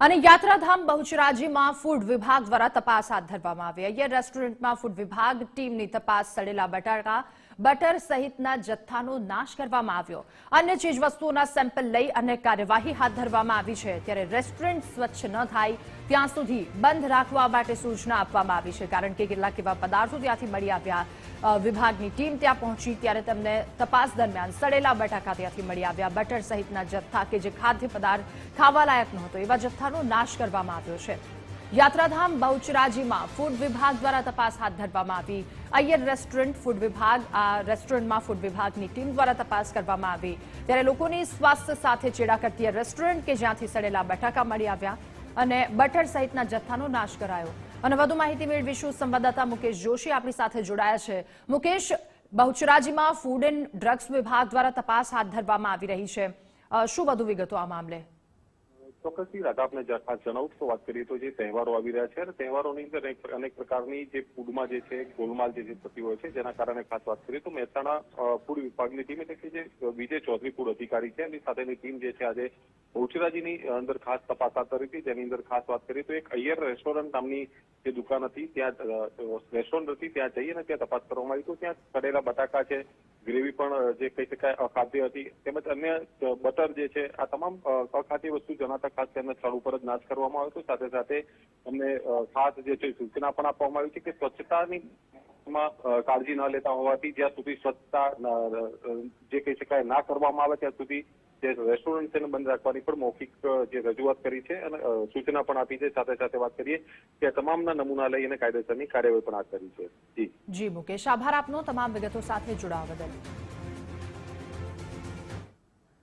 અને યાત્રાધામ બહુચરાજીમાં ફૂડ વિભાગ દ્વારા તપાસ હાથ ધરવામાં આવી. અહીંયા રેસ્ટોરન્ટમાં ફૂડ વિભાગ, ટીમની તપાસ, સડેલા બટાકા બટર સહિતના જથ્થાનો નાશ કરવામાં આવ્યો. અન્ય ચીજવસ્તુઓના સેમ્પલ લઈ અને કાર્યવાહી હાથ ધરવામાં આવી છે. ત્યારે રેસ્ટોરન્ટ સ્વચ્છ ન થાય, ત્યાં સુધી બંધ રાખવા માટે સૂચના આપવામાં આવી છે. કારણ કે કેટલાક એવા પદાર્થો ત્યાંથી મળી આવ્યા. વિભાગની ટીમ ત્યાં પહોંચી, ત્યારે તેમને તપાસ દરમિયાન સડેલા બટાકા ત્યાંથી મળી આવ્યા. બટર સહિતના જથ્થા કે જે ખાદ્ય પદાર્થ ખાવા લાયક નહોતો એવા જથ્થાનો નાશ કરવામાં આવ્યો છે. યાત્રાધામ બહુચરાજીમાં ફૂડ વિભાગ દ્વારા તપાસ હાથ ધરવામાં આવી. અય્યર રેસ્ટોરન્ટ ફૂડ વિભાગ, આ રેસ્ટોરન્ટમાં ફૂડ વિભાગની ટીમ દ્વારા તપાસ કરવામાં આવી. ત્યારે લોકોની સ્વાસ્થ્ય સાથે ચેડા કરતી રેસ્ટોરન્ટ કે જ્યાંથી સડેલા બટાકા મળી આવ્યા અને બટર સહિતના જથ્થાનો નાશ કરાયો. અને વધુ માહિતી મેળવીશું સંવાદદાતા મુકેશ જોશી આપણી સાથે જોડાયા છે. મુકેશ, બહુચરાજીમાં ફૂડ એન્ડ ડ્રગ્સ વિભાગ દ્વારા તપાસ હાથ ધરવામાં આવી રહી છે. શું વધુ વિગતો આ મામલે? ચોક્કસથી રાધા ખાસ જણાવું તો વાત કરીએ તો જે તહેવારો આવી રહ્યા છે, અને તહેવારોની અંદર અનેક પ્રકારની જે ફૂડમાં જે છે, ગોલમાલ જે થતી હોય છે, જેના કારણે ખાસ વાત કરીએ તો મહેસાણા ફૂડ વિભાગની ટીમ એટલે કે જે વિજય ચૌધરી ફૂડ અધિકારી છે. એમની સાથેની ટીમ જે છે, આજે બહુચરાજીની અંદર ખાસ તપાસ હાથ ધરી હતી. જેની અંદર ખાસ વાત કરીએ તો એક અય્યર રેસ્ટોરન્ટ નામની જે દુકાન હતી, ત્યાં રેસ્ટોરન્ટ હતી. ત્યાં જઈએ અને ત્યાં તપાસ કરવામાં આવી. તો ત્યાં કરેલા બટાકા છે, ગ્રેવી પણ જે કહી શકાય, અખાદ્ય હતી. તેમજ અન્ય બટર જે છે, આ તમામ અખાદ્ય વસ્તુ જણાતા ખાસ તેમને સ્થળ ઉપર જ નાશ કરવામાં આવ્યો હતો સાથે સાથે અમને ખાસ જે છે, સૂચના પણ આપવામાં આવી છે કે સ્વચ્છતાની માં કાળજી ન લેતા હોવાથી જ્યાં સુધી સ્વચ્છતા જે કહી શકાય, ના કરવામાં આવે, ત્યાં સુધી જે રેસ્ટોરન્ટ છે બંધ રાખવાની પણ મૌખિક જે રજૂઆત કરી છે અને સૂચના પણ આપી છે. સાથે સાથે વાત કરીએ કે તમામના નમૂના લઈ અને કાયદેસરની કાર્યવાહી પણ હાથ કરી છે. જી. જી, મુકેશ, આભાર આપનો. તમામ વિગતો સાથે જોડાવા બદલ.